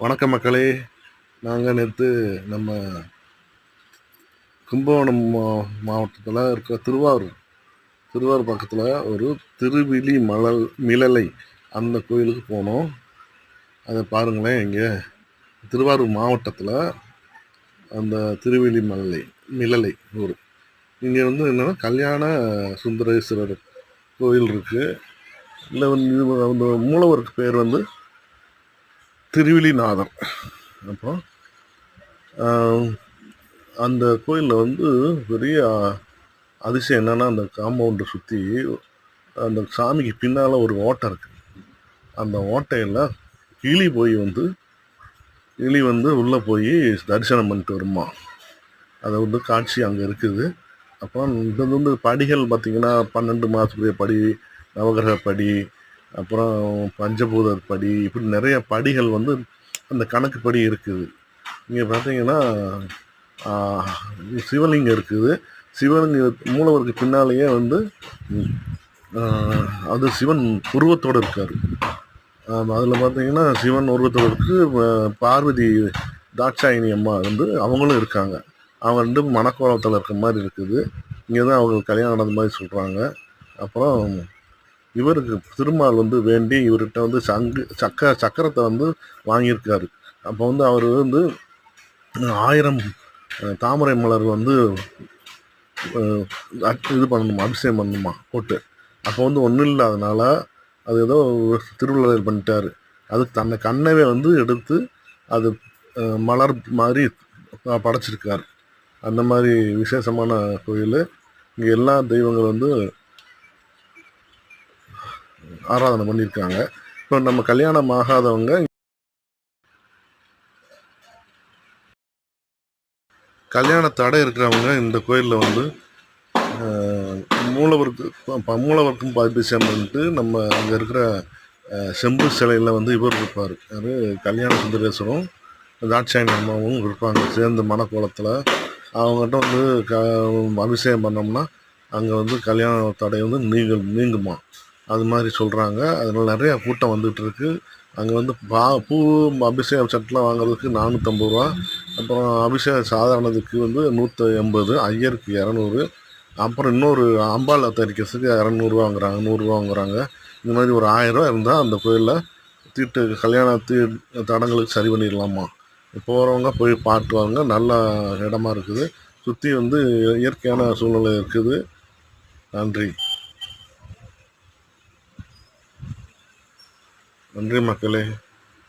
வணக்கம் மக்களே. நாங்கள் நேற்று நம்ம கும்பகோணம் மா- மாவட்டத்தில் இருக்க திருவாரூர் திருவாரூர் பக்கத்தில் ஒரு திருவிழி மலல் மிளலை அந்த கோயிலுக்கு போனோம். அதை பாருங்களேன் இங்கே. திருவாரூர் மாவட்டத்தில் அந்த திருவிழி மலலை மிளலை ஊர். இங்கே வந்து என்னென்னா கல்யாண சுந்தரேஸ்வரர் கோயில் இருக்குது இல்லை வந்து இது அந்த மூலவருக்கு பேர் வந்து திருவிழிநாதர். அப்புறம் அந்த கோயிலில் வந்து பெரிய அதிசயம் என்னென்னா அந்த காம்பவுண்டை சுற்றி அந்த சாமிக்கு பின்னால் ஒரு ஓட்டை இருக்குது அந்த ஓட்டையில் கிளி போய் வந்து கிளி வந்து உள்ளே போய் தரிசனம் பண்ணிட்டு வருமா. அதை வந்து காட்சி அங்கே இருக்குது. அப்புறம் இது வந்து படிகள் பார்த்திங்கன்னா பன்னெண்டு மாதத்துக்குரிய படி நவகிரக படி அப்புறம் பஞ்சபூத படி இப்படி நிறைய படிகள் வந்து அந்த கணக்கு படி இருக்குது. இங்கே பார்த்தீங்கன்னா சிவலிங்கம் இருக்குது. சிவலிங்க மூலவருக்கு பின்னாலேயே வந்து அது சிவன் உருவத்தோடு இருக்கார். அதில் பார்த்தீங்கன்னா சிவன் உருவத்தோடு இருக்கு பார்வதி தாட்சாயினி அம்மா வந்து அவங்களும் இருக்காங்க. அவங்க ரெண்டு மணக்கோலத்தில் இருக்க மாதிரி இருக்குது. இங்கே தான் அவங்களுக்கு கல்யாணம் நடந்த மாதிரி சொல்கிறாங்க அப்புறம் இவருக்கு திருமால் வந்து வேண்டி இவர்கிட்ட வந்து சங்கு சக்க சக்கரத்தை வந்து வாங்கியிருக்காரு. அப்போ வந்து அவர் வந்து ஆயிரம் தாமரை மலர் வந்து இது பண்ணணுமா அபிஷேகம் பண்ணணுமா போட்டு. அப்போ வந்து ஒன்றும் இல்லாதனால அது ஏதோ திருவிழா பண்ணிட்டார். அது தன்னை கண்ணவே வந்து எடுத்து அது மலர் மாதிரி படைச்சிருக்கார். அந்த மாதிரி விசேஷமான கோயில். இங்கே எல்லா தெய்வங்களும் வந்து ஆராதனை பண்ணியிருக்காங்க. இப்போ நம்ம கல்யாணம் ஆகாதவங்க கல்யாண தடை இருக்கிறவங்க இந்த கோயிலில் வந்து மூலவருக்கு மூலவருக்கும் பாதிப்பு சேர்ந்துட்டு நம்ம அங்கே இருக்கிற செம்பு சிலையில் வந்து இவர் இருப்பார். யார்? கல்யாண சுந்தரேஸ்வரம் தாட்சாயணி அம்மாவும் இருப்பாங்க. சேர்ந்து மணக்கோலத்தில் அவங்ககிட்ட வந்து க அபிஷேகம் பண்ணோம்னா அங்கே வந்து கல்யாண தடை வந்து நீங்க நீங்குமா? அது மாதிரி சொல்கிறாங்க அதனால் நிறையா கூட்டம் வந்துட்டு இருக்கு. அங்கே வந்து பா பூ அபிஷேகம் சட்டெலாம் வாங்குறதுக்கு நானூற்றம்பது ரூபா. அப்புறம் அபிஷேகம் சாதாரணத்துக்கு வந்து நூற்றி எண்பது ஐயருக்கு இரநூறு. அப்புறம் இன்னொரு அம்பாள் தரிக்கிறதுக்கு இரநூறுவா வாங்குறாங்க நூறுரூவா வாங்குறாங்க. இந்த மாதிரி ஒரு ஆயிரரூவா இருந்தால் அந்த கோயிலில் தீட்டு கல்யாண தீ தடங்களுக்கு சரி பண்ணிடலாமா? போகிறவங்க போய் பார்த்துவாங்க நல்ல இடமா இருக்குது. சுற்றி வந்து இயற்கையான சூழ்நிலை இருக்குது. நன்றி. நன்றி மக்களே.